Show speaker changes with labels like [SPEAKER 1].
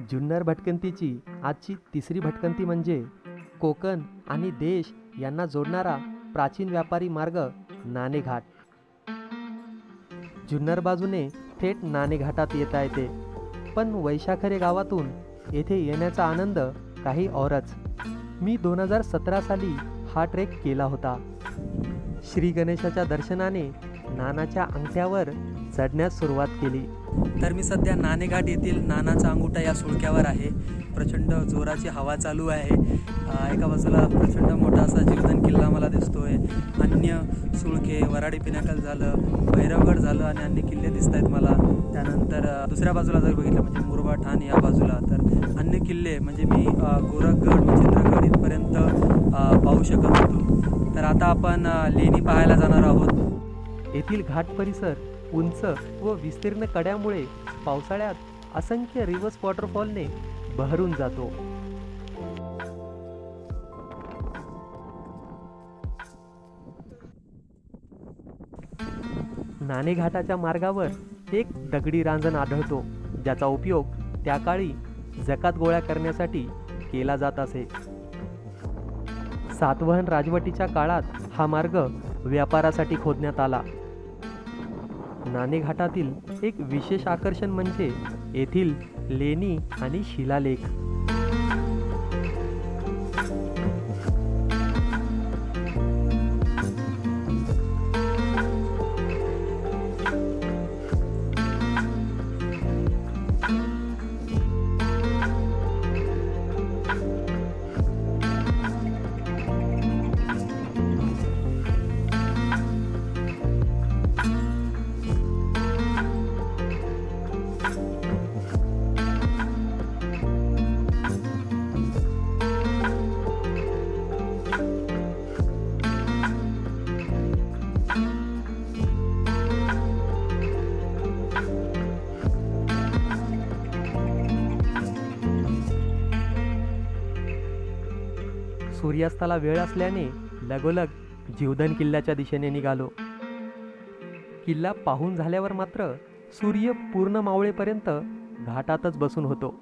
[SPEAKER 1] जुन्नर भटकंतीची आजची तिसरी भटकंती म्हणजे कोकण आणि देश यांना जोडणारा प्राचीन व्यापारी मार्ग नाणेघाट. जुन्नर बाजूने थेट नाणेघाटात येता येते. पण वैशाखरे गावातून येथे येण्याचा आनंद काही औरच. मी दोन हजार सतरा साली हा ट्रेक केला होता. श्री गणेशाच्या दर्शनाने नानाच्या अंगठ्यावर चढण्यास सुरुवात केली. तर मी सध्या नाणेघाट येथील नानाचा अंगुठा या सुळक्यावर आहे. प्रचंड जोराची हवा चालू आहे. एका बाजूला प्रचंड मोठा असा जीवधन किल्ला मला दिसतोय. अन्य सुळके वराडी पिनाकल झालं भैरवगड झालं आणि अन्य किल्ले दिसत आहेत मला. त्यानंतर दुसऱ्या बाजूला जर बघितलं म्हणजे मुरबा ठाण या बाजूला तर अन्य किल्ले म्हणजे मी गोरखगड मच्छिंद्रगड इथपर्यंत पाहू शकत होतो. तर आता आपण लेणी पाहायला जाणार आहोत. येथील घाट परिसर उंच व विस्तीर्ण कड्यामुळे पावसाळ्यात असंख्य रिव्हर्स वॉटरफॉलने बहरून जातो. नाणेघाटाच्या मार्गावर एक दगडी रांजण आढळतो ज्याचा उपयोग त्या काळी जकात गोळा करण्यासाठी केला जात असे. सातवहन राजवटीच्या काळात हा मार्ग व्यापारासाठी खोदण्यात आला. नाणेघाटातील एक विशेष आकर्षण म्हणजे येथील लेणी आणि शिलालेख. सूर्यास्ताला वेळ असल्याने लगोलग जीवधन किल्ल्याच्या दिशेने निघालो. किल्ला पाहून झाल्यावर मात्र सूर्य पूर्ण मावळेपर्यंत घाटातच बसून होतो.